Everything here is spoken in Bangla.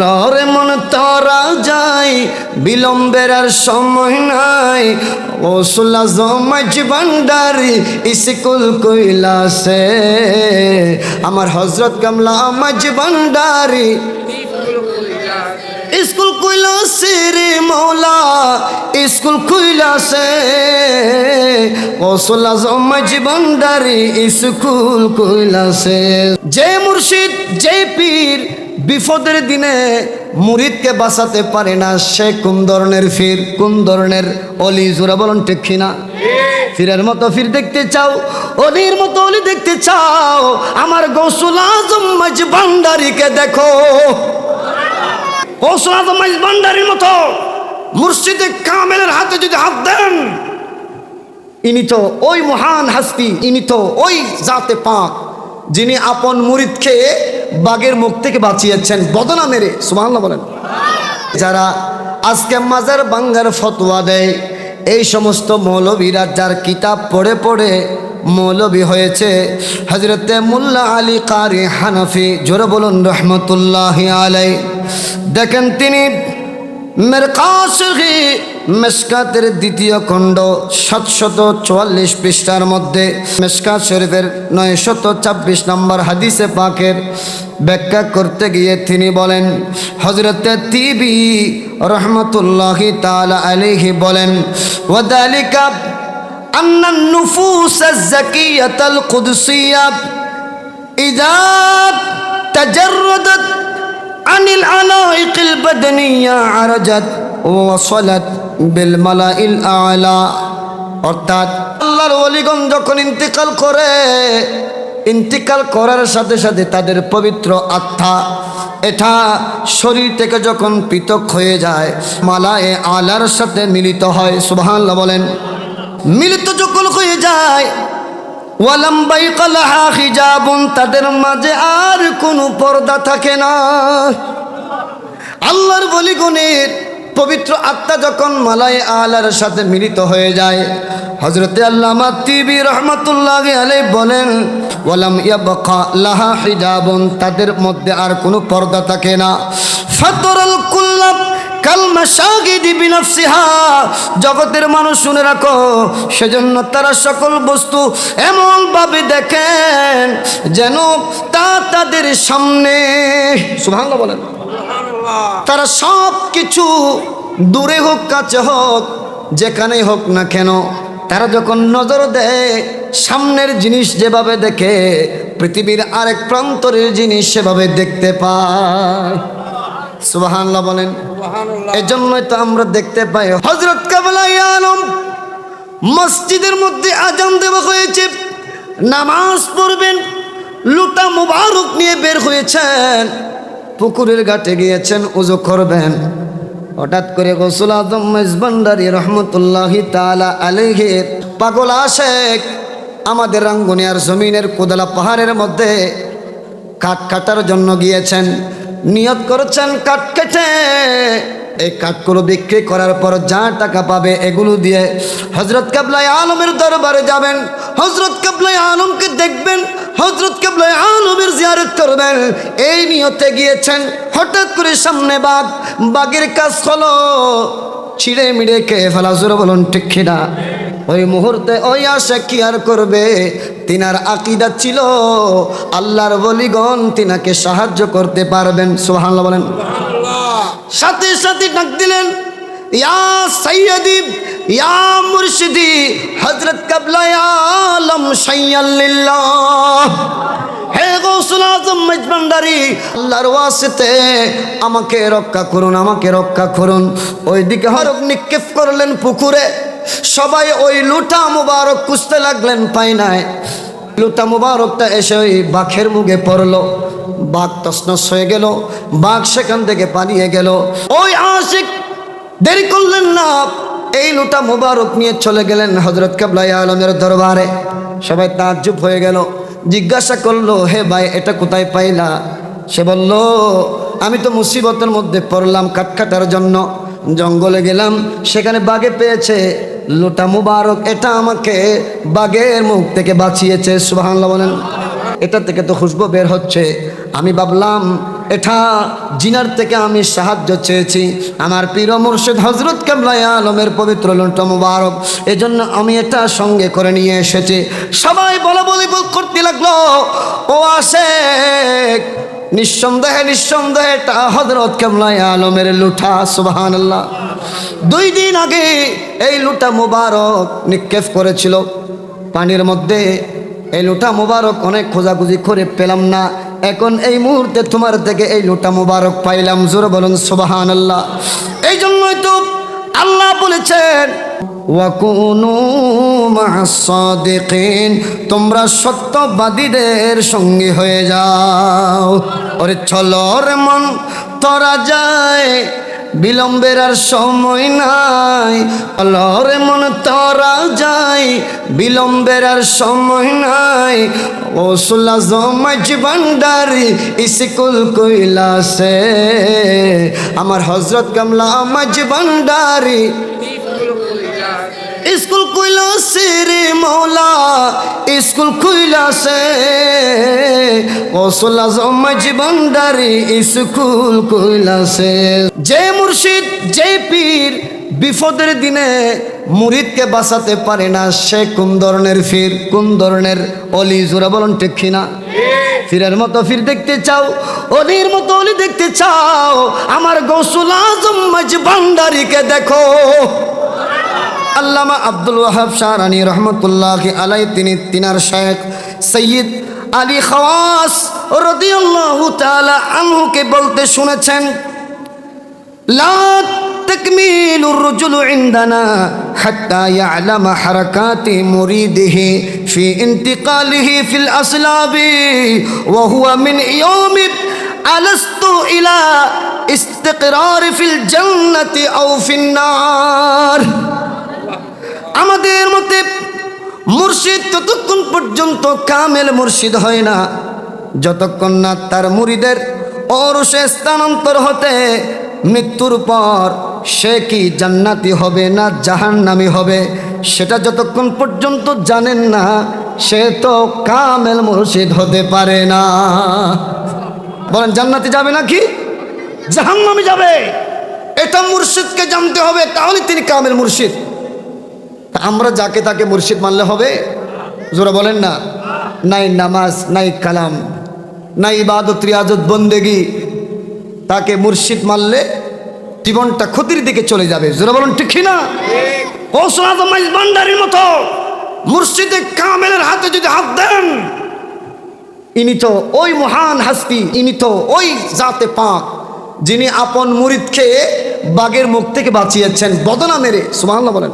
লরে মন তরা যাই বিলম্বের আর সময় নাই। ও সুলা জমাজ ভান্ডারি স্কুল কইলাসে আমার হজরত গামলা মাঝ ভান্ডারি স্কুল কইলাসে রে মৌলা, স্কুল কইলাসে ও সুলা জমাজ ভান্ডারি স্কুল কইলাসে যে মুর্শিদ, যে পীর বিপদের দিনে মুরিদকে বাঁচাতে পারে না। সে কোন ধরনের ফির, কোন ধরনের অলি? জোরা বলুন ঠিক কিনা? ফিরের মতো ফির দেখতে চাও, অলির মতো অলি দেখতে চাও। আমার গৌসুল আজম মাঝ ভান্ডারিকে দেখো। গৌসুল আজম মাঝ ভান্ডারির মতো মুর্শিদে কামেলের হাতে যদি হাত দেন, ইনি তো ওই মহান হাস্তি, ইনি তো ওই জাতে পাক, যিনি আপন মুরিদকে বাঘের মুখ থেকে বাঁচিয়েছেন। বদনা মেরে, সুবহানাল্লাহ বলেন। যারা আজকে মাজার বাঙ্গার ফতোয়া দেয়, এই সমস্ত মৌলবীরা যার কিতাব পড়ে পড়ে মৌলবী হয়েছে হজরতে মুল্লা আলী কারি হানাফি, জোরে বলুন, রহমতুল্লাহ আলাই দেখেন তিনি মেরকাশি মেসকাতের দ্বিতীয় খণ্ড সাতশত চুয়াল্লিশ পৃষ্ঠার মধ্যে মেসকাত শরীফের নয় শত ছাব্বিশ নম্বর হাদিসে পাকের ব্যাখ্যা করতে গিয়ে তিনি বলেন হজরতে তিবি রহমতুল্লাহি তালা আলিহি বলেন ওদালিকা আন্না নুফুস الزكية القدسية إذا تجردت عن العلائق البدنية عرجت ووصلت বেলমালা ইল আলা। অর্থাৎ আল্লাহর অলিগন যখন ইন্তিকাল করে, ইন্তিকাল করার সাথে সাথে তাদের পবিত্র আত্মা, এটা শরীর থেকে যখন পৃথক হয়ে যায়, মালায়ে আলার সাথে মিলিত হয়। সুবহানাল্লাহ বলেন, মিলিত যখন হয়ে যায় ওয়ালাম্বাই কলাহা হিজাবুন, তাদের মাঝে আর কোনো পর্দা থাকে না। আল্লাহর বলিগণের পবিত্র আত্মা যখন মালায় আলার সাথে মিলিত হয়ে যায় হজরতে আল্লামা তিবি রহমতুল্লাহ আলাই বলেন, ওয়ালাম ইয়াবকা লাহা হিজাবুন তাদের মধ্যে আর কোনো পর্দা থাকে না। ফাতরাল কুল্লাব কালমা সাগিদি বিনফসিহা জগতের মানুষ শুনে রাখো, সেজন্য তারা সকল বস্তু এমনভাবে দেখেন যেন তা তাদের সামনে সুবহানাল্লাহ বলেন। তারা সব কিছু দূরে হোক কাছে হোক যেখানেই হোক না কেন তারা যখন নজর দেয় সামনের জিনিস যেভাবে দেখে পৃথিবীর আরেক প্রান্তরের জিনিস সেভাবে দেখতে পায়। সুবাহান্লাহ বলেন। এজন্যই তো আমরা দেখতে পাই হজরত কাবলাই আলম মসজিদের মধ্যে আজান দেওয়া হয়েছে নামাজ পড়বেন লুটা মুবারক নিয়ে বের হয়েছেন। পুকুরের ঘাটে গিয়েছেন, উজু করবেন। হঠাৎ করে গোসুল আজম মেজবান্ডারি রহমতুল্লাহি তালা আলহের পাগল আশেক আমাদের রাঙ্গুনিয়ার জমিনের কোদলা পাহাড়ের মধ্যে কাঠ কাটার জন্য গিয়েছেন। নিয়ত করেছেন, কাঠ কেটে এই কাঠগুলো বিক্রি করার পর যা টাকা পাবে এগুলো দিয়ে হজরত কাবলাই আলমের দরবারে যাবেন। হজরত কাবলাই আলমকে দেখবেন হজরত কাবলাই আলমের জিয়ারত করবেন। এই নিয়তে গিয়েছেন, হঠাৎ করে সামনে বাঘ, বাঘের কাজ হলো, ছিঁড়ে মিড়ে কে ফেলা, জোরে বলুন ঠিক কিনা? ওই মুহূর্তে ওই আশা কি আর করবে? তিনার আকিদা ছিল, আল্লাহর বলিগণ তিনাকে সাহায্য করতে পারবেন সোহান বলেন। সাথে সাথে ডাক দিলেন, ইয়া সৈয়দি ইয়া মুর্শিদি হজরত কাবলা আলম সাইয়াল্লিল্লাহ হে গৌসুল আজম মেজবান্ডারি আল্লাহর ওয়াসিতে আমাকে রক্ষা করুন, আমাকে রক্ষা করুন। ওইদিকে হরক নিক্ষেপ করলেন পুকুরে। সবাই ওই লুটা মুবারক কুঁচতে লাগলেন পাই নাই লুটা মুবারকটা এসে ওই বাঘের মুখে পড়ল। বাঘ তসনস হয়ে গেল, বাঘ সেখান থেকে পালিয়ে গেল। ওই আশিক, দেরি করলেন না। এই লুটা মুবারক নিয়ে চলে গেলেন হজরত কাবলাই আলমের দরবারে। সবাই তাজ্জুব হয়ে গেল। জিজ্ঞাসা করল, হে ভাই, এটা কোথায় পাইলা? সে বলল, আমি তো মুসিবতের মধ্যে পড়লাম কাঠ কাটার জন্য। জঙ্গলে গেলাম, সেখানে বাঘে পেয়েছে। লোটা মুবারক, এটা আমাকে বাঘের মুখ থেকে বাঁচিয়েছে, সুবহানাল্লাহ বলেন। এটা থেকে তো খুশবু বের হচ্ছে। আমি ভাবলাম, এটা জিনার থেকে আমি সাহায্য চেয়েছি। আমার প্রিয় মুর্শিদ হজরত কেবলাই আলমের পবিত্র লুণ্ঠ মুবারক। এজন্য আমি এটা সঙ্গে করে নিয়ে এসেছি। সবাই বলা বলি করতে লাগল। ও আসে। নিঃসন্দেহে নিঃসন্দেহে এটা হজরত কেবলাই আলমের লুঠা সুবাহান আল্লাহ দুই দিন আগে এই লুটা মুবারক নিক্ষেপ করেছিল। পানির মধ্যে এই লুটা মুবারক অনেক খোঁজাখুঁজি করে পেলাম না। এখন এই মুহূর্তে তোমার থেকে এই লোটা মুবারক পাইলাম। জোরে বলুন সুবাহান আল্লাহ এই জন্যই তো আল্লাহ বলেছেন তোমরা সত্যবাদীদের সঙ্গী হয়ে যাও। ওরে চলো রে মন, তোরা যায়, বিলম্বের আর সময় নাই। অলরে মন তোরা যাই বিলম্বের আর সময় নাই। ও সুলা জমাজ ভান্ডারি স্কুল কইলাসে আমার হজরত কামলা মাঝ ভান্ডারি স্কুল কইলাসে রে মৌলা, স্কুল কইলাসে ওসলা জমাজ ভান্ডারি স্কুল কইলাসে যে মুর্শিদ, যে পীর বিপদের দিনে মুরিদকে বাঁচাতে পারে না, সে কোন ধরনের ফির, কোন ধরনের অলি, জোরা বলুন ঠিক কিনা? ফিরের মতো ফির দেখতে চাও, অলির মতো অলি দেখতে চাও, আমার গৌসুল আজম ভান্ডারিকে দেখো। আল্লামা আব্দুল ওয়াহাব শাহরানি রহমতুল্লাহ আলাই তিনি তিনার শেখ সৈয়দ আলী খাওয়াস রদিয়াল্লাহু তাআলা আনহুকে বলতে শুনেছেন লা تكميل الرجل عندنا حتى يعلم حركات مريده في انتقاله في الأصلاب وهو من يوم ألست إلى استقرار في الجنة أو في النار আমাদের মতে মুর্শিদ ততক্ষণ পর্যন্ত কামেল মুর্শিদ হয় না যতক্ষণ না তার মুরিদের অরসে স্থানান্তর হতে মৃত্যুর পর সে কি জান্নাতি হবে না জাহান্নামি হবে? সেটা যতক্ষণ পর্যন্ত জানেন না, সে তো কামেল মুর্শিদ হতে পারে না। বলেন, জান্নাতি যাবে নাকি? জাহান্নামি যাবে। এটা মুর্শিদকে জানতে হবে, তাহলে তিনি কামেল মুর্শিদ। আমরা যাকে তাকে মুর্শিদ মানলে হবে? জোরা বলেন না। নাই নামাজ, নাই কালাম, নাই ইবাদত, রিয়াজত, বন্দেগি। তাকে মুর্শিদ মানলে জীবনটা ক্ষতির দিকে চলে যাবে। জোরা বলুন, ঠিক না কৌশল মতো মুর্শিদে কামেলের হাতে যদি হাত দেন, ইনি তো ওই মহান হাস্তি, ইনি তো ওই জাতে পাক, যিনি আপন মুরিদকে বাঘের মুখ থেকে বাঁচিয়েছেন, বদনা মেরে। সুবহানাল্লাহ বলেন।